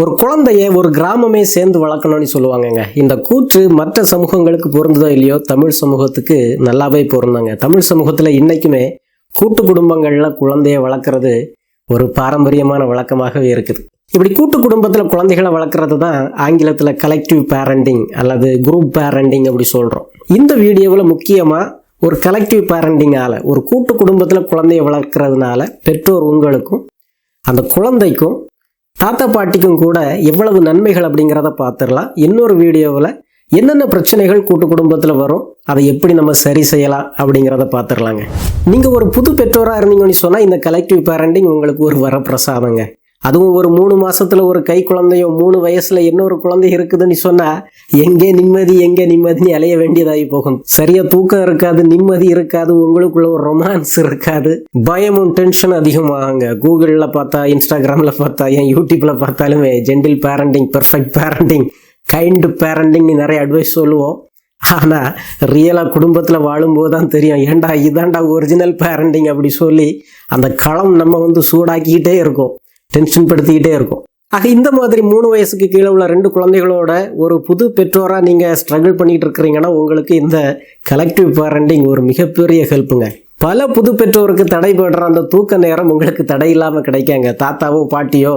ஒரு குழந்தைய ஒரு கிராமமே சேர்ந்து வளர்க்கணும்னு சொல்லுவாங்கங்க. இந்த கூற்று மற்ற சமூகங்களுக்கு பொருந்ததோ இல்லையோ தமிழ் சமூகத்துக்கு நல்லாவே பொருந்தாங்க. தமிழ் சமூகத்தில் இன்றைக்குமே கூட்டு குடும்பங்களில் குழந்தைய வளர்க்குறது ஒரு பாரம்பரியமான வழக்கமாகவே இருக்குது. இப்படி கூட்டு குடும்பத்தில் குழந்தைகளை வளர்க்குறது தான் ஆங்கிலத்தில் கலெக்டிவ் பேரண்டிங் அல்லது குரூப் பேரண்டிங் அப்படி சொல்கிறோம் இந்த வீடியோவில் முக்கியமாக ஒரு கலெக்டிவ் பேரண்டிங்கால் ஒரு கூட்டு குடும்பத்தில் குழந்தைய வளர்க்குறதுனால பெற்றோர் உங்களுக்கும் அந்த குழந்தைக்கும் தாத்தா பாட்டிக்கும் கூட எவ்வளவு நன்மைகள் அப்படிங்கிறத பார்த்துடலாம். இன்னொரு வீடியோவில் என்னென்ன பிரச்சனைகள் கூட்டு குடும்பத்தில் வரும் அதை எப்படி நம்ம சரி செய்யலாம் அப்படிங்கிறத பார்த்துடலாங்க. நீங்கள் ஒரு புது பெற்றோராக இருந்தீங்கன்னு சொன்னால் இந்த கலெக்டிவ் பேரண்டிங் உங்களுக்கு ஒரு வரப்பிரசாதங்க. அதுவும் ஒரு மூணு மாசத்துல ஒரு கை குழந்தையோ மூணு வயசுல இன்னொரு குழந்தை இருக்குதுன்னு சொன்னா எங்கே நிம்மதி எங்கே நிம்மதின்னு அலைய வேண்டியதாகி போகும். சரியா தூக்கம் இருக்காது நிம்மதி இருக்காது உங்களுக்குள்ள ஒரு ரொமான்ஸ் இருக்காது. பயமும் டென்ஷன் அதிகமாகுங்க. கூகுளில் பார்த்தா இன்ஸ்டாகிராமில் பார்த்தா ஏன் யூடியூப்ல பார்த்தாலுமே gentle parenting perfect parenting kind parenting நிறைய அட்வைஸ் சொல்லுவோம். ஆனால் ரியலாக குடும்பத்தில் வாழும்போது தான் தெரியும். ஏன்டா இதாண்டா ஒரிஜினல் பேரண்டிங் அப்படி சொல்லி அந்த களம் நம்ம வந்து சூடாக்கிக்கிட்டே இருக்கோம். டென்ஷன் படுத்திக்கிட்டே இருக்கும். ஆக இந்த மாதிரி மூணு வயசுக்கு கீழே உள்ள ரெண்டு குழந்தைகளோட ஒரு புது பெற்றோராக நீங்கள் ஸ்ட்ரகிள் பண்ணிகிட்டு இருக்கிறீங்கன்னா உங்களுக்கு இந்த கலெக்டிவ் பேரண்டிங் ஒரு மிகப்பெரிய ஹெல்ப்புங்க பல புது பெற்றோருக்கு தடைபடுற அந்த தூக்க நேரம் உங்களுக்கு தடை இல்லாமல் கிடைக்காங்க. தாத்தாவோ பாட்டியோ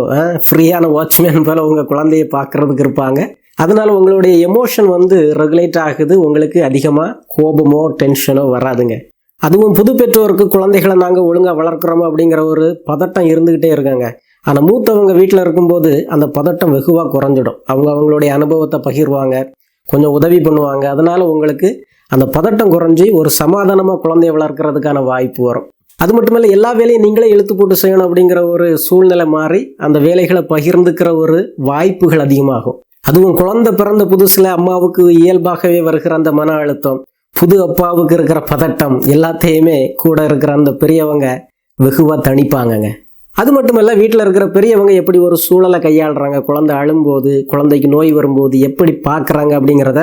ஃப்ரீயான வாட்ச்மேன் போல் உங்கள் குழந்தைய பார்க்குறதுக்கு இருப்பாங்க. அதனால் உங்களுடைய எமோஷன் வந்து ரெகுலேட் ஆகுது. உங்களுக்கு அதிகமாக கோபமோ டென்ஷனோ வராதுங்க. அதுவும் புது பெற்றோருக்கு குழந்தைகளை நாங்கள் ஒழுங்காக வளர்க்குறோமோ அப்படிங்கிற ஒரு பதட்டம் இருந்துக்கிட்டே இருக்காங்க. ஆனால் மூத்தவங்க வீட்டில் இருக்கும்போது அந்த பதட்டம் வெகுவாக குறைஞ்சிடும். அவங்க அவங்களுடைய அனுபவத்தை பகிர்வாங்க கொஞ்சம் உதவி பண்ணுவாங்க. அதனால் உங்களுக்கு அந்த பதட்டம் குறைஞ்சி ஒரு சமாதானமாக குழந்தைய வளர்க்குறதுக்கான வாய்ப்பு வரும். அது மட்டும் இல்லை எல்லா வேலையும் நீங்களே இழுத்து போட்டு செய்யணும் அப்படிங்கிற ஒரு சூழ்நிலை மாறி அந்த வேலைகளை பகிர்ந்துக்கிற ஒரு வாய்ப்புகள் அதிகமாகும். அதுவும் குழந்தை பிறந்த புதுசில் அம்மாவுக்கு இயல்பாகவே வருகிற அந்த மன அழுத்தம் புது அப்பாவுக்கு இருக்கிற பதட்டம் எல்லாத்தையுமே கூட இருக்கிற அந்த பெரியவங்க வெகுவாக தணிப்பாங்கங்க. அது மட்டும் இல்லை வீட்டில் இருக்கிற பெரியவங்க எப்படி ஒரு சூழலை கையாளுறாங்க? குழந்தை அழும்போது குழந்தைக்கு நோய் வரும்போது எப்படி பார்க்குறாங்க அப்படிங்கிறத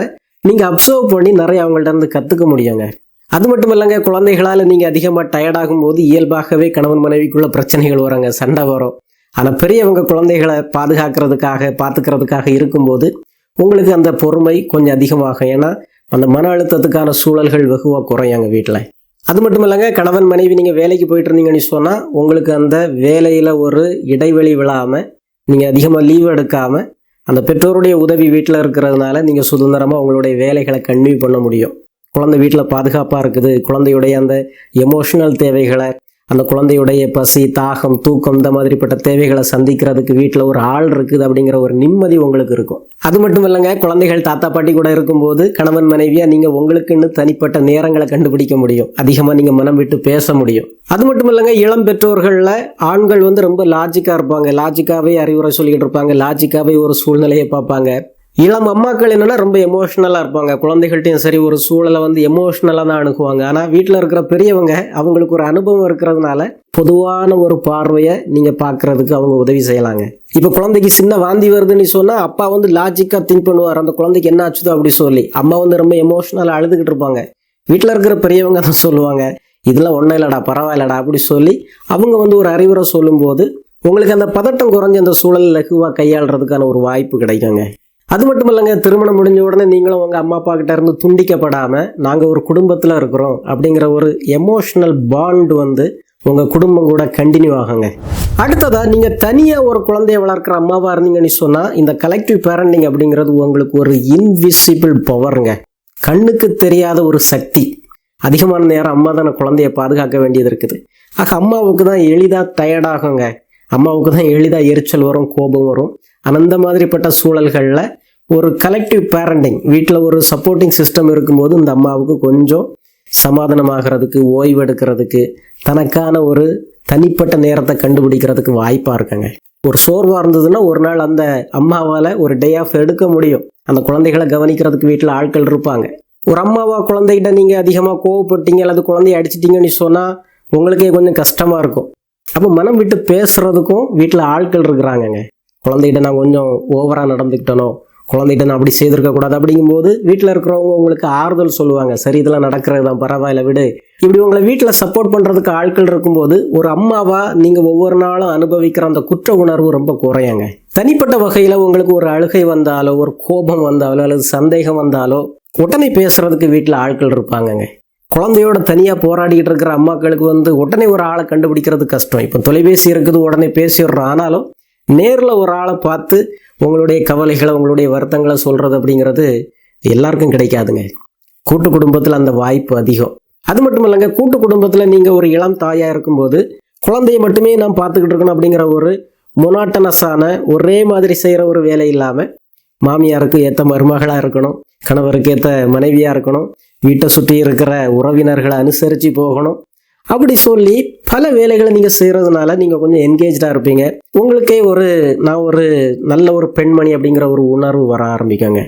நீங்கள் அப்சர்வ் பண்ணி நிறைய அவங்கள்ட்ட இருந்து கற்றுக்க முடியுங்க. அது மட்டும் இல்லைங்க குழந்தைகளால் நீங்கள் அதிகமாக டயர்டாகும் போது இயல்பாகவே கணவன் மனைவிக்குள்ள பிரச்சனைகள் வராங்க சண்டை வரும். ஆனால் பெரியவங்க குழந்தைகளை பாதுகாக்கிறதுக்காக பார்த்துக்கிறதுக்காக இருக்கும்போது உங்களுக்கு அந்த பொறுமை கொஞ்சம் அதிகமாகும். ஏன்னா அந்த மன அழுத்தத்துக்கான சூழல்கள் வெகுவாக குறையும் எங்கள் வீட்டில் அது மட்டும் இல்லைங்க கணவன் மனைவி நீங்கள் வேலைக்கு போயிட்டு இருந்தீங்கன்னு சொன்னால் உங்களுக்கு அந்த வேலையில் ஒரு இடைவெளி விழாமல் நீங்கள் அதிகமாக லீவ் எடுக்காமல் அந்த பெற்றோருடைய உதவி வீட்டில் இருக்கிறதுனால நீங்கள் சுதந்திரமாக உங்களுடைய வேலைகளை கன்வியூ பண்ண முடியும். குழந்தை வீட்டில் பாதுகாப்பாக இருக்குது குழந்தையுடைய அந்த எமோஷனல் தேவைகளை அந்த குழந்தையுடைய பசி தாகம் தூக்கம் இந்த மாதிரிப்பட்ட தேவைகளை சந்திக்கிறதுக்கு வீட்டில் ஒரு ஆள் இருக்குது அப்படிங்கிற ஒரு நிம்மதி உங்களுக்கு இருக்கும். அது மட்டும் இல்லைங்க குழந்தைகள் தாத்தா பாட்டி கூட இருக்கும்போது கணவன் மனைவியாக நீங்கள் உங்களுக்குன்னு தனிப்பட்ட நேரங்களை கண்டுபிடிக்க முடியும். அதிகமாக நீங்கள் மனம் விட்டு பேச முடியும். அது மட்டும் இல்லைங்க இளம் பெற்றோர்களில் ஆண்கள் வந்து ரொம்ப லாஜிக்காக இருப்பாங்க. லாஜிக்காகவே அறிவுரை சொல்லிக்கிட்டு இருப்பாங்க. லாஜிக்காகவே ஒரு சூழ்நிலையை பார்ப்பாங்க. இளம் அம்மாக்கள் என்னென்னா ரொம்ப எமோஷ்னலாக இருப்பாங்க. குழந்தைகள்கிட்டையும் சரி ஒரு சூழலை வந்து எமோஷ்னலாக தான் அணுகுவாங்க. ஆனால் வீட்டில் இருக்கிற பெரியவங்க அவங்களுக்கு ஒரு அனுபவம் இருக்கிறதுனால பொதுவான ஒரு பார்வையை நீங்கள் பார்க்குறதுக்கு அவங்க உதவி செய்யலாங்க. இப்போ குழந்தைக்கு சின்ன வாந்தி வருதுன்னு சொன்னால் அப்பா வந்து லாஜிக்காக திங்க் பண்ணுவார். அந்த குழந்தைக்கு என்ன ஆச்சுதோ அப்படி சொல்லி. அம்மா வந்து ரொம்ப எமோஷ்னலாக அழுதுகிட்டு இருப்பாங்க. வீட்டில் இருக்கிற பெரியவங்க தான் சொல்லுவாங்க இதெல்லாம் ஒன்றும் இல்லைடா பரவாயில்லடா அப்படி சொல்லி அவங்க வந்து ஒரு அறிவுரை சொல்லும்போது உங்களுக்கு அந்த பதட்டம் குறைஞ்ச அந்த சூழல் லகுவாக கையாளுறதுக்கான ஒரு வாய்ப்பு கிடைக்குங்க. அது மட்டும் இல்லைங்க திருமணம் முடிஞ்ச உடனே நீங்களும் உங்கள் அம்மா அப்பா கிட்ட இருந்து துண்டிக்கப்படாமல் நாங்கள் ஒரு குடும்பத்தில் இருக்கிறோம் அப்படிங்கிற ஒரு எமோஷ்னல் பாண்ட் வந்து உங்கள் குடும்பம் கூட கண்டினியூ ஆகுங்க. அடுத்ததாக நீங்கள் தனியாக ஒரு குழந்தைய வளர்க்குற அம்மாவாக இருந்தீங்கன்னு சொன்னால் இந்த கலெக்டிவ் பேரண்டிங் அப்படிங்கிறது உங்களுக்கு ஒரு இன்விசிபிள் பவருங்க கண்ணுக்கு தெரியாத ஒரு சக்தி. அதிகமான நேரம் அம்மா தானே குழந்தைய பாதுகாக்க வேண்டியது இருக்குது. ஆக அம்மாவுக்கு தான் எளிதாக டயர்டாகுங்க அம்மாவுக்கு தான் எளிதாக எரிச்சல் வரும் கோபம் வரும். ஆனால் அந்த மாதிரிப்பட்ட சூழல்களில் ஒரு கலெக்டிவ் பேரண்டிங் வீட்டில் ஒரு சப்போர்ட்டிங் சிஸ்டம் இருக்கும்போது இந்த அம்மாவுக்கு கொஞ்சம் சமாதானமாகிறதுக்கு ஓய்வு எடுக்கிறதுக்கு தனக்கான ஒரு தனிப்பட்ட நேரத்தை கண்டுபிடிக்கிறதுக்கு வாய்ப்பாக இருக்குங்க. ஒரு சோர்வாக இருந்ததுன்னா ஒரு நாள் அந்த அம்மாவால் ஒரு டே ஆஃப் எடுக்க முடியும். அந்த குழந்தைகளை கவனிக்கிறதுக்கு வீட்டில் ஆட்கள் இருப்பாங்க. ஒரு அம்மாவா குழந்தைகிட்ட நீங்கள் அதிகமாக கோவப்பட்டீங்க அல்லது குழந்தைய அடிச்சிட்டிங்கன்னு சொன்னால் உங்களுக்கே கொஞ்சம் கஷ்டமாக இருக்கும். அப்போ மனம் விட்டு பேசுகிறதுக்கும் வீட்டில் ஆட்கள் இருக்கிறாங்கங்க. குழந்தைகிட்ட நான் கொஞ்சம் ஓவராக நடந்துக்கிட்டனோ குழந்தைகிட்ட நான் அப்படி செய்திருக்கக்கூடாது அப்படிங்கும்போது வீட்டில் இருக்கிறவங்க உங்களுக்கு ஆறுதல் சொல்லுவாங்க. சரி இதெல்லாம் நடக்கிறது தான் பரவாயில்ல விடு. இப்படி உங்களை வீட்டில் சப்போர்ட் பண்ணுறதுக்கு ஆட்கள் இருக்கும்போது ஒரு அம்மாவாக நீங்கள் ஒவ்வொரு நாளும் அனுபவிக்கிற அந்த குற்ற உணர்வு ரொம்ப குறையாங்க. தனிப்பட்ட வகையில் உங்களுக்கு ஒரு அழுகை வந்தாலோ ஒரு கோபம் வந்தாலோ அல்லது சந்தேகம் வந்தாலோ உடனே பேசுகிறதுக்கு வீட்டில் ஆட்கள் இருப்பாங்கங்க. குழந்தையோட தனியாக போராடிக்கிட்டு இருக்கிற அம்மாக்களுக்கு வந்து உடனே ஒரு ஆளை கண்டுபிடிக்கிறது கஷ்டம். இப்போ தொலைபேசி இருக்குது உடனே பேசிடுறோம். ஆனாலும் நேரில் ஒரு ஆளை பார்த்து உங்களுடைய கவலைகளை உங்களுடைய வருத்தங்களை சொல்கிறது அப்படிங்கிறது எல்லாருக்கும் கிடைக்காதுங்க. கூட்டு குடும்பத்தில் அந்த வாய்ப்பு அதிகம். அது மட்டும் இல்லைங்க கூட்டு குடும்பத்தில் நீங்கள் ஒரு இளம் தாயாக இருக்கும்போது குழந்தைய மட்டுமே நாம் பார்த்துக்கிட்டு இருக்கணும் அப்படிங்கிற ஒரு மொனாட்டனஸான ஒரே மாதிரி செய்கிற ஒரு வேலை இல்லாமல் மாமியாருக்கு ஏற்ற மருமகளாக இருக்கணும் கணவருக்கு ஏற்ற மனைவியாக இருக்கணும் வீட்டை சுற்றி இருக்கிற உறவினர்களை அனுசரித்து போகணும் அப்படி சொல்லி பல வேலைகளை நீங்கள் செய்கிறதுனால நீங்கள் கொஞ்சம் என்கேஜாக இருப்பீங்க. உங்களுக்கே ஒரு நான் ஒரு நல்ல ஒரு பெண்மணி அப்படிங்கிற ஒரு உணர்வு வர ஆரம்பிக்குங்க.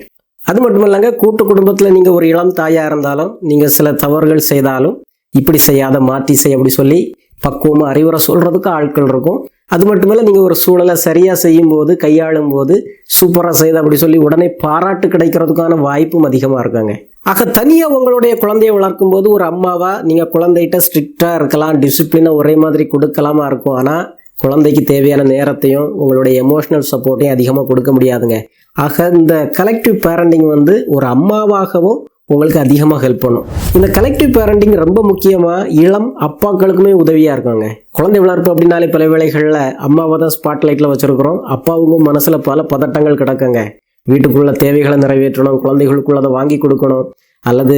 அது மட்டும் இல்லைங்க கூட்டு குடும்பத்தில் நீங்கள் ஒரு இளம் தாயாக இருந்தாலும் நீங்கள் சில தவறுகள் செய்தாலும் இப்படி செய்யாத மாற்றி செய் அப்படி சொல்லி பக்குவமாக அறிவுரை சொல்கிறதுக்கு ஆட்கள் இருக்கும். அது மட்டுமல்ல நீங்கள் ஒரு சூழலை சரியாக செய்யும் போது கையாளும் போது சூப்பராக செய்த அப்படி சொல்லி உடனே பாராட்டு கிடைக்கிறதுக்கான வாய்ப்பும் அதிகமாக இருக்காங்க. ஆக தனியாக உங்களுடைய குழந்தையை வளர்க்கும் போது ஒரு அம்மாவா நீங்கள் குழந்தைகிட்ட ஸ்ட்ரிக்டாக இருக்கலாம் டிசிப்ளினை ஒரே மாதிரி கொடுக்கலாமா இருக்கும். ஆனால் குழந்தைக்கு தேவையான நேரத்தையும் உங்களுடைய எமோஷனல் சப்போர்ட்டையும் அதிகமாக கொடுக்க முடியாதுங்க. ஆக இந்த கலெக்டிவ் பேரண்டிங் வந்து ஒரு அம்மாவாகவும் உங்களுக்கு அதிகமாக ஹெல்ப் பண்ணும். இந்த கலெக்டிவ் பேரண்டிங் ரொம்ப முக்கியமாக இளம் அப்பாக்களுக்குமே உதவியாக இருக்காங்க. குழந்தை வளர்ப்பு அப்படின்னாலே பல வேளைகளில் அம்மாவை தான் ஸ்பாட்லைட்டில் வச்சுருக்குறோம். அப்பாவுக்கும் மனசில் பல பதட்டங்கள் கிடக்குங்க. வீட்டுக்குள்ள தேவைகளை நிறைவேற்றணும் குழந்தைகளுக்குள்ளதை வாங்கி கொடுக்கணும் அல்லது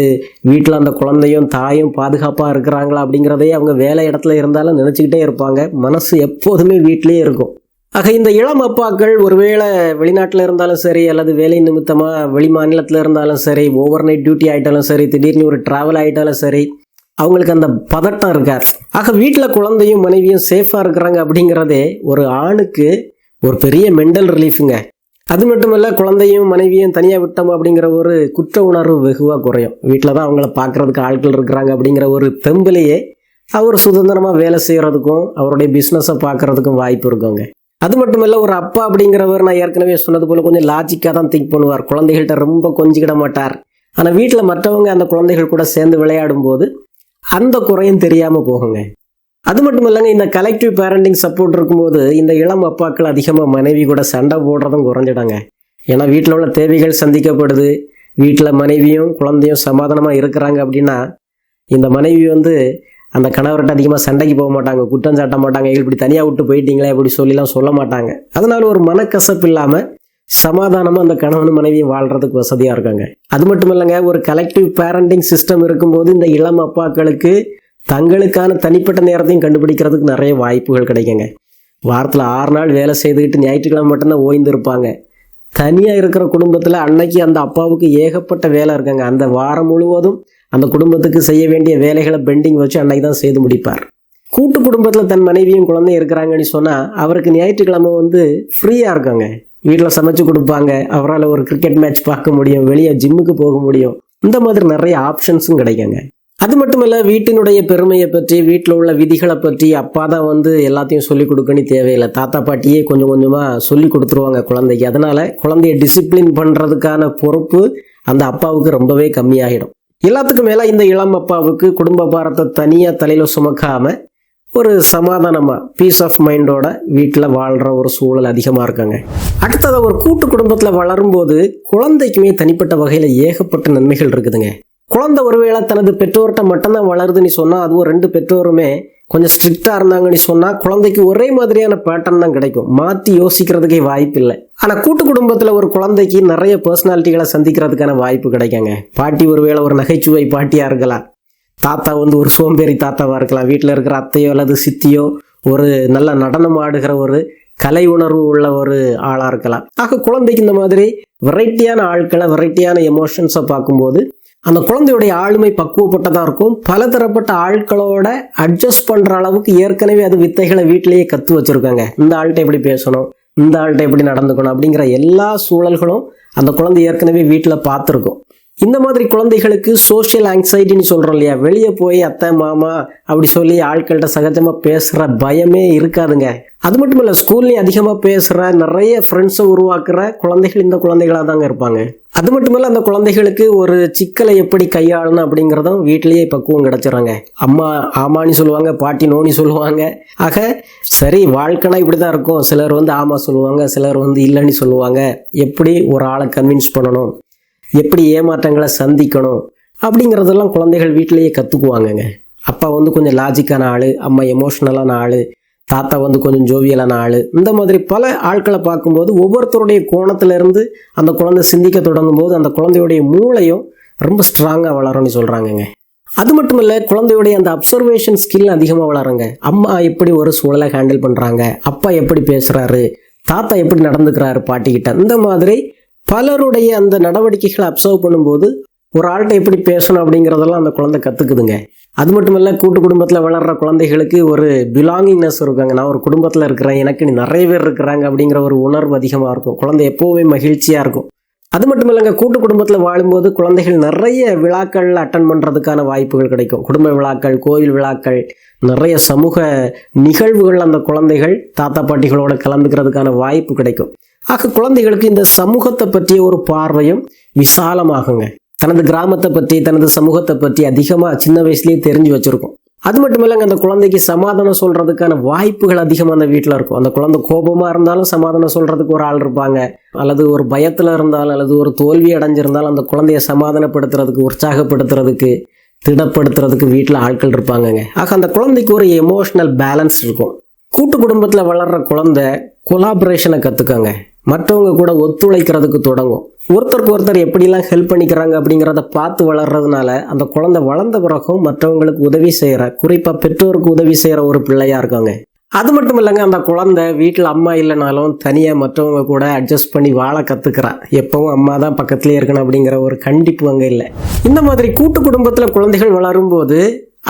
வீட்டில் அந்த குழந்தையும் தாயும் பாதுகாப்பாக இருக்கிறாங்களா அப்படிங்கிறதே அவங்க வேலை இடத்துல இருந்தாலும் நினச்சிக்கிட்டே இருப்பாங்க. மனசு எப்போதுமே வீட்லேயே இருக்கும். ஆக இந்த இளம் அப்பாக்கள் ஒருவேளை வெளிநாட்டில் இருந்தாலும் சரி அல்லது வேலை நிமித்தமாக வெளி மாநிலத்தில் இருந்தாலும் சரி ஓவர் நைட் டியூட்டி ஆகிட்டாலும் சரி திடீர்னு ஒரு ட்ராவல் ஆகிட்டாலும் சரி அவங்களுக்கு அந்த பதட்டம் இருக்கார் ஆக வீட்டில் குழந்தையும் மனைவியும் சேஃபாக இருக்கிறாங்க அப்படிங்கிறதே ஒரு ஆணுக்கு ஒரு பெரிய மென்டல் ரிலீஃபுங்க அது மட்டுமல்ல குழந்தையும் மனைவியும் தனியாக விட்டோம் அப்படிங்கிற ஒரு குற்ற உணர்வு வெகுவாக குறையும். வீட்டில் தான் அவங்கள பார்க்குறதுக்கு ஆட்கள் இருக்கிறாங்க அப்படிங்கிற ஒரு தெம்பிலேயே அவர் சுதந்திரமாக வேலை செய்கிறதுக்கும் அவருடைய பிஸ்னஸை பார்க்குறதுக்கும் வாய்ப்பு இருக்குங்க. அது மட்டுமல்ல ஒரு அப்பா அப்படிங்கிறவர் நான் ஏற்கனவே சொன்னது போல் கொஞ்சம் லாஜிக்காக தான் திங்க் பண்ணுவார். குழந்தைகள்கிட்ட ரொம்ப கொஞ்சிக்கிட மாட்டார். ஆனால் வீட்டில் மற்றவங்க அந்த குழந்தைகள் கூட சேர்ந்து விளையாடும் போது அந்த குறையும் தெரியாமல் போகுங்க. அது மட்டும் இல்லைங்க இந்த கலெக்டிவ் பேரண்டிங் சப்போர்ட் இருக்கும்போது இந்த இளம் அப்பாக்கள் அதிகமாக மனைவி கூட சண்டை போடுறதும் குறைஞ்சிடாங்க. ஏன்னா வீட்டில் உள்ள தேவைகள் சந்திக்கப்படுது. வீட்டில் மனைவியும் குழந்தையும் சமாதானமாக இருக்கிறாங்க அப்படின்னா இந்த மனைவி வந்து அந்த கணவர்கிட்ட அதிகமாக சண்டைக்கு போக மாட்டாங்க குற்றம் சாட்ட மாட்டாங்க இப்படி தனியாக விட்டு போயிட்டீங்களே இப்படி சொல்லிலாம் சொல்ல மாட்டாங்க. அதனால ஒரு மனக்கசப்பு இல்லாமல் சமாதானமாக அந்த கணவன் மனைவியும் வாழ்கிறதுக்கு வசதியாக இருக்காங்க. அது மட்டும் இல்லைங்க ஒரு கலெக்டிவ் பேரண்டிங் சிஸ்டம் இருக்கும்போது இந்த இளம் அப்பாக்களுக்கு தங்களுக்கான தனிப்பட்ட நேரத்தையும் கண்டுபிடிக்கிறதுக்கு நிறைய வாய்ப்புகள் கிடைக்குங்க. வாரத்தில் ஆறு நாள் வேலை செய்துக்கிட்டு ஞாயிற்றுக்கிழமை மட்டும்தான் ஓய்ந்து இருப்பாங்க. தனியாக இருக்கிற குடும்பத்தில் அன்னைக்கு அந்த அப்பாவுக்கு ஏகப்பட்ட வேலை இருக்குங்க. அந்த வாரம் முழுவதும் அந்த குடும்பத்துக்கு செய்ய வேண்டிய வேலைகளை பெண்டிங் வச்சு அன்னைக்கு தான் செய்து முடிப்பார். கூட்டு குடும்பத்தில் தன் மனைவியும் குழந்தையும் இருக்கிறாங்கன்னு சொன்னால் அவருக்கு ஞாயிற்றுக்கிழமை வந்து ஃப்ரீயாக இருக்காங்க. வீட்டில் சமைச்சு கொடுப்பாங்க. அவரால் ஒரு கிரிக்கெட் மேட்ச் பார்க்க முடியும். வெளியே ஜிம்முக்கு போக முடியும். இந்த மாதிரி நிறைய ஆப்ஷன்ஸும் கிடைக்குங்க. அது மட்டும் இல்லை வீட்டினுடைய பெருமையை பற்றி வீட்டில் உள்ள விதிகளை பற்றி அப்பா தான் வந்து எல்லாத்தையும் சொல்லிக் கொடுக்கணும் தேவையில்லை. தாத்தா பாட்டியே கொஞ்சம் கொஞ்சமாக சொல்லி கொடுத்துருவாங்க குழந்தைக்கு. அதனால் குழந்தைய டிசிப்ளின் பண்ணுறதுக்கான பொறுப்பு அந்த அப்பாவுக்கு ரொம்பவே கம்மியாகிடும் எல்லாத்துக்கும் மேலே இந்த இளம் அப்பாவுக்கு குடும்ப பாரத்தை தனியாக தலையில் சுமக்காமல் ஒரு சமாதானமாக பீஸ் ஆஃப் மைண்டோட வீட்டில் வாழ்கிற ஒரு சூழல் அதிகமாக இருக்காங்க. அடுத்தது ஒரு கூட்டு குடும்பத்தில் வளரும்போது குழந்தைக்குமே தனிப்பட்ட வகையில் ஏகப்பட்ட நன்மைகள் இருக்குதுங்க. குழந்தை ஒருவேளை தனது பெற்றோர்கிட்ட மட்டும்தான் வளருதுன்னு சொன்னால் அதுவும் ரெண்டு பெற்றோருமே கொஞ்சம் ஸ்ட்ரிக்டாக இருந்தாங்கன்னு சொன்னால் குழந்தைக்கு ஒரே மாதிரியான பேட்டர்ன் தான் கிடைக்கும். மாற்றி யோசிக்கிறதுக்கே வாய்ப்பு இல்லை ஆனால் கூட்டு குடும்பத்தில் ஒரு குழந்தைக்கு நிறைய பர்சனாலிட்டிகளை சந்திக்கிறதுக்கான வாய்ப்பு கிடைக்குங்க. பாட்டி ஒருவேளை ஒரு நகைச்சுவை பாட்டியாக இருக்கலாம். தாத்தா வந்து ஒரு சோம்பேறி தாத்தாவாக இருக்கலாம். வீட்டில் இருக்கிற அத்தையோ அல்லது சித்தியோ ஒரு நல்ல நடனம் ஆடுகிற ஒரு கலை உணர்வு உள்ள ஒரு ஆளாக இருக்கலாம். ஆக குழந்தைக்கு இந்த மாதிரி வெரைட்டியான ஆட்களை வெரைட்டியான எமோஷன்ஸை பார்க்கும்போது அந்த குழந்தையுடைய ஆளுமை பக்குவப்பட்டதாக இருக்கும். பலதரப்பட்ட ஆட்களோட அட்ஜஸ்ட் பண்ணுற அளவுக்கு ஏற்கனவே அது வித்தைகளை வீட்டிலேயே கற்று வச்சுருக்காங்க. இந்த ஆள்கிட்ட எப்படி பேசணும்? இந்த ஆள்கிட்ட எப்படி நடந்துக்கணும்? அப்படிங்கிற எல்லா சூழல்களும் அந்த குழந்தை ஏற்கனவே வீட்டில் பார்த்துருக்கும். இந்த மாதிரி குழந்தைகளுக்கு சோஷியல் ஆங்ஸைட்டின்னு சொல்கிறோம் இல்லையா? வெளியே போய் அத்தை மாமா அப்படி சொல்லி ஆட்கள்கிட்ட சகஜமாக பேசுகிற பயமே இருக்காதுங்க. அது மட்டும் இல்லை ஸ்கூல்லேயும் அதிகமாக பேசுகிற நிறைய ஃப்ரெண்ட்ஸை உருவாக்குற குழந்தைகள் இந்த குழந்தைகளாக தாங்க இருப்பாங்க. அது மட்டும் இல்லை அந்த குழந்தைகளுக்கு ஒரு சிக்கலை எப்படி கையாளணும் அப்படிங்கிறதும் வீட்டிலேயே பக்குவம் கிடச்சிடுறாங்க அம்மா ஆமான்னு சொல்லுவாங்க பாட்டி நோனி சொல்லுவாங்க. ஆக சரி வாழ்க்கைனா இப்படி தான் இருக்கும். சிலர் வந்து ஆமா சொல்லுவாங்க சிலர் வந்து இல்லைன்னு சொல்லுவாங்க. எப்படி ஒரு ஆளை கன்வின்ஸ் பண்ணணும்? எப்படி ஏமாற்றங்களை சந்திக்கணும் அப்படிங்கிறதெல்லாம் குழந்தைகள் வீட்டிலேயே கற்றுக்குவாங்கங்க அப்பா வந்து கொஞ்சம் லாஜிக்கான ஆள் அம்மா எமோஷ்னலான ஆள் தாத்தா வந்து கொஞ்சம் ஜோவியலான ஆள். இந்த மாதிரி பல ஆட்களை பார்க்கும்போது ஒவ்வொருத்தருடைய கோணத்திலிருந்து அந்த குழந்தை சிந்திக்க தொடங்கும் போது அந்த குழந்தையுடைய மூளையும் ரொம்ப ஸ்ட்ராங்காக வளரும்னு சொல்கிறாங்கங்க அது மட்டும் இல்லை குழந்தையுடைய அந்த அப்சர்வேஷன் ஸ்கில் அதிகமாக வளருங்க. அம்மா எப்படி ஒரு சூழலை ஹேண்டில் பண்ணுறாங்க அப்பா எப்படி பேசுகிறாரு தாத்தா எப்படி நடந்துக்கிறாரு பாட்டிக்கிட்ட இந்த மாதிரி பலருடைய அந்த நடவடிக்கைகளை அப்சர்வ் பண்ணும்போது ஒரு ஆள்கிட்ட எப்படி பேசணும் அப்படிங்கிறதெல்லாம் அந்த குழந்தை கற்றுக்குதுங்க அது மட்டும் இல்லை கூட்டு குடும்பத்தில் வளர்கிற குழந்தைகளுக்கு ஒரு பிலாங்கிங்னஸ் இருக்காங்க. நான் ஒரு குடும்பத்தில் இருக்கிறேன் எனக்கு நிறைய பேர் இருக்கிறாங்க அப்படிங்கிற ஒரு உணர்வு அதிகமாக இருக்கும். குழந்தை எப்போவுமே மகிழ்ச்சியாக இருக்கும். அது மட்டும் இல்லைங்க கூட்டு குடும்பத்தில் வாழும்போது குழந்தைகள் நிறைய விழாக்கள் அட்டன் பண்ணுறதுக்கான வாய்ப்புகள் கிடைக்கும். குடும்ப விழாக்கள் கோவில் விழாக்கள் நிறைய சமூக நிகழ்வுகள் அந்த குழந்தைகள் தாத்தா பாட்டிகளோட கலந்துக்கிறதுக்கான வாய்ப்பு கிடைக்கும். ஆக குழந்தைகளுக்கு இந்த சமூகத்தை பற்றிய ஒரு பார்வையும் விசாலமாகுங்க. தனது கிராமத்தை பற்றி தனது சமூகத்தை பற்றி அதிகமாக சின்ன வயசுலேயே தெரிஞ்சு வச்சுருக்கோம். அது மட்டும் இல்லைங்க அந்த குழந்தைக்கு சமாதானம் சொல்கிறதுக்கான வாய்ப்புகள் அதிகமாக அந்த வீட்டில் இருக்கும். அந்த குழந்தை கோபமாக இருந்தாலும் சமாதானம் சொல்கிறதுக்கு ஒரு ஆள் இருப்பாங்க. அல்லது ஒரு பயத்தில் இருந்தாலும் அல்லது ஒரு தோல்வி அடைஞ்சிருந்தாலும் அந்த குழந்தைய சமாதானப்படுத்துறதுக்கு உற்சாகப்படுத்துறதுக்கு திடப்படுத்துறதுக்கு வீட்டில் ஆட்கள் இருப்பாங்கங்க. ஆக அந்த குழந்தைக்கு ஒரு எமோஷ்னல் பேலன்ஸ் இருக்கும். கூட்டு குடும்பத்தில் வளர்கிற குழந்தை கொலாபரேஷனை கற்றுக்கோங்க மற்றவங்க கூட ஒத்துழைக்கிறதுக்கு தொடங்கும். ஒருத்தருக்கு ஒருத்தர் எப்படிலாம் ஹெல்ப் பண்ணிக்கிறாங்க அப்படிங்கிறத பார்த்து வளர்றதுனால அந்த குழந்தை வளர்ந்த பிறகும் மற்றவங்களுக்கு உதவி செய்கிற குறிப்பாக பெற்றோருக்கு உதவி செய்கிற ஒரு பிள்ளையாக இருக்காங்க. அது மட்டும் இல்லைங்க அந்த குழந்தை வீட்டில் அம்மா இல்லைனாலும் தனியாக மற்றவங்க கூட அட்ஜஸ்ட் பண்ணி வாழ கற்றுக்கிறா எப்பவும் அம்மா தான் பக்கத்துலேயே இருக்கணும் அப்படிங்கிற ஒரு கண்டிப்பு அங்கே இல்லை. இந்த மாதிரி கூட்டு குடும்பத்தில் குழந்தைகள் வளரும்போது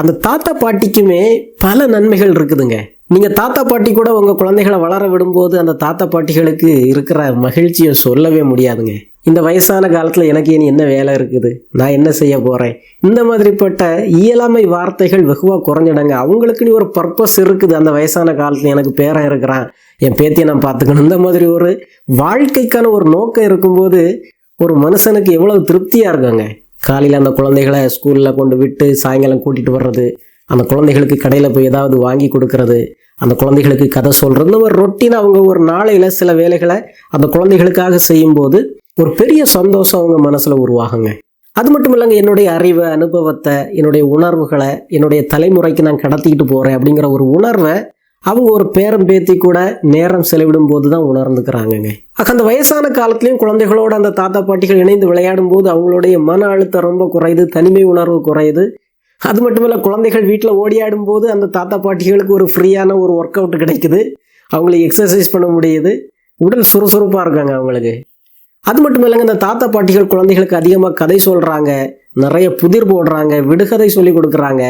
அந்த தாத்தா பாட்டிக்குமே பல நன்மைகள் இருக்குதுங்க. நீங்கள் தாத்தா பாட்டி கூட உங்கள் குழந்தைகளை வளர விடும்போது அந்த தாத்தா பாட்டிகளுக்கு இருக்கிற மகிழ்ச்சியை சொல்லவே முடியாதுங்க. இந்த வயசான காலத்தில் எனக்கு இனி என்ன வேலை இருக்குது? நான் என்ன செய்ய போகிறேன் இந்த மாதிரிப்பட்ட இயலாமை வார்த்தைகள் வெகுவாக குறைஞ்சிடங்க. அவங்களுக்குன்னு ஒரு பர்பஸ் இருக்குது. அந்த வயசான காலத்தில் எனக்கு பேரன் இருக்கிறான். என் பேத்தியை நான் பார்த்துக்கணும். இந்த மாதிரி ஒரு வாழ்க்கைக்கான ஒரு நோக்கம் இருக்கும்போது ஒரு மனுஷனுக்கு எவ்வளவு திருப்தியாக இருக்காங்க. காலையில் அந்த குழந்தைகளை ஸ்கூலில் கொண்டு விட்டு சாயங்காலம் கூட்டிகிட்டு வர்றது அந்த குழந்தைகளுக்கு கடையில் போய் ஏதாவது வாங்கி கொடுக்கறது அந்த குழந்தைகளுக்கு கதை சொல்கிறது இந்த ஒரு ரொட்டீன் அவங்க ஒரு நாளையில் சில வேலைகளை அந்த குழந்தைகளுக்காக செய்யும்போது ஒரு பெரிய சந்தோஷம் அவங்க மனசில் உருவாகுங்க. அது மட்டும் இல்லைங்க என்னுடைய அறிவை அனுபவத்தை என்னுடைய உணர்வுகளை என்னுடைய தலைமுறைக்கு நான் கடத்திக்கிட்டு போகிறேன் அப்படிங்கிற ஒரு உணர்வை அவங்க ஒரு பேரம் பேத்தி கூட நேரம் செலவிடும் போது தான் உணர்ந்துக்கிறாங்கங்க. அக்கா அந்த வயசான காலத்துலேயும் குழந்தைகளோட அந்த தாத்தா பாட்டிகள் இணைந்து விளையாடும் போது அவங்களுடைய மன அழுத்தம் ரொம்ப குறையுது தனிமை உணர்வு குறையுது. அது மட்டும் இல்லை குழந்தைகள் வீட்டில் ஓடியாடும் போது அந்த தாத்தா பாட்டிகளுக்கு ஒரு ஃப்ரீயான ஒரு ஒர்க் அவுட் கிடைக்குது. அவங்களை எக்ஸசைஸ் பண்ண முடியுது. உடல் சுறுசுறுப்பாக இருக்காங்க அவங்களுக்கு. அது மட்டும் இல்லைங்க இந்த தாத்தா பாட்டிகள் குழந்தைகளுக்கு அதிகமாக கதை சொல்கிறாங்க நிறைய புதிர் போடுறாங்க விடுகதை சொல்லி கொடுக்குறாங்க.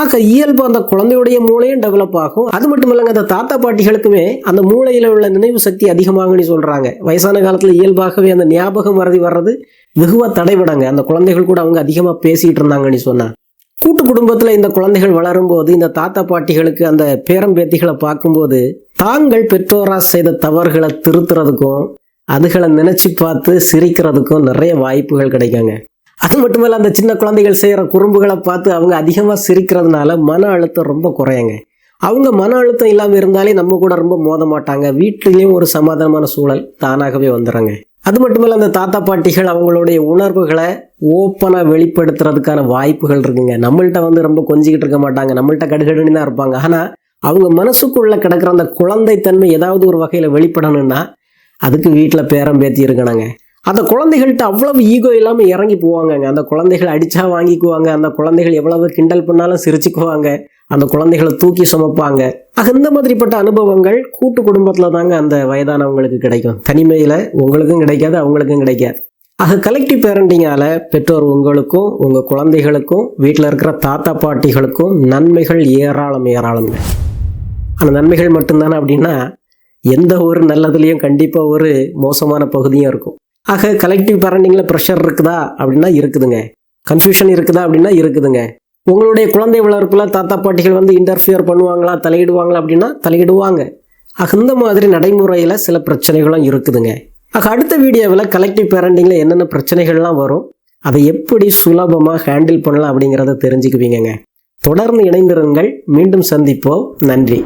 ஆக இயல்பு அந்த குழந்தையுடைய மூளையும் டெவலப் ஆகும். அது மட்டும் இல்லைங்க அந்த தாத்தா பாட்டிகளுக்குமே அந்த மூளையில் உள்ள நினைவு சக்தி அதிகமாகும்னு சொல்கிறாங்க வயசான காலத்தில் இயல்பாகவே அந்த ஞாபகம் மறதி வர்றது வெகுவாக தடைபடங்க. அந்த குழந்தைகள் கூட அவங்க அதிகமாக பேசிகிட்டு இருந்தாங்கன்னு சொன்னால் கூட்டு குடும்பத்தில் இந்த குழந்தைகள் வளரும்போது இந்த தாத்தா பாட்டிகளுக்கு அந்த பேரம்பேத்திகளை பார்க்கும்போது தாங்கள் பெற்றோராக செய்த தவறுகளை திருத்துறதுக்கும் அதுகளை நினச்சி பார்த்து சிரிக்கிறதுக்கும் நிறைய வாய்ப்புகள் கிடைக்குங்க. அது மட்டும் இல்லை அந்த சின்ன குழந்தைகள் செய்கிற குறும்புகளை பார்த்து அவங்க அதிகமாக சிரிக்கிறதுனால மன அழுத்தம் ரொம்ப குறையுங்க. அவங்க மன அழுத்தம் இல்லாமல் இருந்தாலே நம்ம கூட ரொம்ப மோத மாட்டாங்க வீட்டிலையும் ஒரு சமாதானமான சூழல் தானாகவே வந்துடுறாங்க அது மட்டும் இல்லை அந்த தாத்தா பாட்டிகள் அவங்களுடைய உணர்வுகளை ஓப்பனாக வெளிப்படுத்துறதுக்கான வாய்ப்புகள் இருக்குங்க. நம்மள்கிட்ட வந்து ரொம்ப கொஞ்சிக்கிட்டு இருக்க மாட்டாங்க. நம்மள்கிட்ட கடுகடுன்னு தான் இருப்பாங்க. ஆனால் அவங்க மனசுக்குள்ளே கிடக்கிற அந்த குழந்தைத்தன்மை ஏதாவது ஒரு வகையில் வெளிப்படணும்னா அதுக்கு வீட்டில் பேரம் பேத்தி இருக்கணுங்க. அந்த குழந்தைகள்கிட்ட அவ்வளவு ஈகோ இல்லாமல் இறங்கி போவாங்கங்க. அந்த குழந்தைகள் அடித்தா வாங்கிக்குவாங்க. அந்த குழந்தைகள் எவ்வளவு கிண்டல் பண்ணாலும் சிரிச்சுக்குவாங்க. அந்த குழந்தைகளை தூக்கி சுமப்பாங்க. ஆக இந்த மாதிரிப்பட்ட அனுபவங்கள் கூட்டு குடும்பத்தில் தாங்க அந்த வயதானவங்களுக்கு கிடைக்கும். தனிமையில் உங்களுக்கும் கிடைக்காது அவங்களுக்கும் கிடைக்காது. ஆக கலெக்டிவ் பேரண்டிங்கால் பெற்றோர் உங்களுக்கும் உங்கள் குழந்தைகளுக்கும் வீட்டில் இருக்கிற தாத்தா பாட்டிகளுக்கும் நன்மைகள் ஏராளம் ஏராளம்ங்க. ஆனால் நன்மைகள் மட்டும்தானே அப்படின்னா எந்த ஒரு நல்லதுலேயும் கண்டிப்பாக ஒரு மோசமான பகுதியும் இருக்கும். ஆக கலெக்டிவ் பேரண்டிங்கில் ப்ரெஷர் இருக்குதா அப்படின்னா இருக்குதுங்க. கன்ஃபியூஷன் இருக்குதா அப்படின்னா இருக்குதுங்க. உங்களுடைய குழந்தை வளர்ப்பில் தாத்தா பாட்டிகள் வந்து இன்டர்ஃபியர் பண்ணுவாங்களா தலையிடுவாங்களா அப்படின்னா தலையிடுவாங்க. ஆக இந்த மாதிரி நடைமுறையில் சில பிரச்சனைகளும் இருக்குதுங்க. ஆக அடுத்த வீடியோவில் கலெக்டிவ் பேரண்டிங்கில் என்னென்ன பிரச்சனைகள்லாம் வரும் அதை எப்படி சுலபமாக ஹேண்டில் பண்ணலாம் அப்படிங்கிறத தெரிஞ்சுக்குவீங்கங்க. தொடர்ந்து இணைந்திருங்கள். மீண்டும் சந்திப்போம். நன்றி.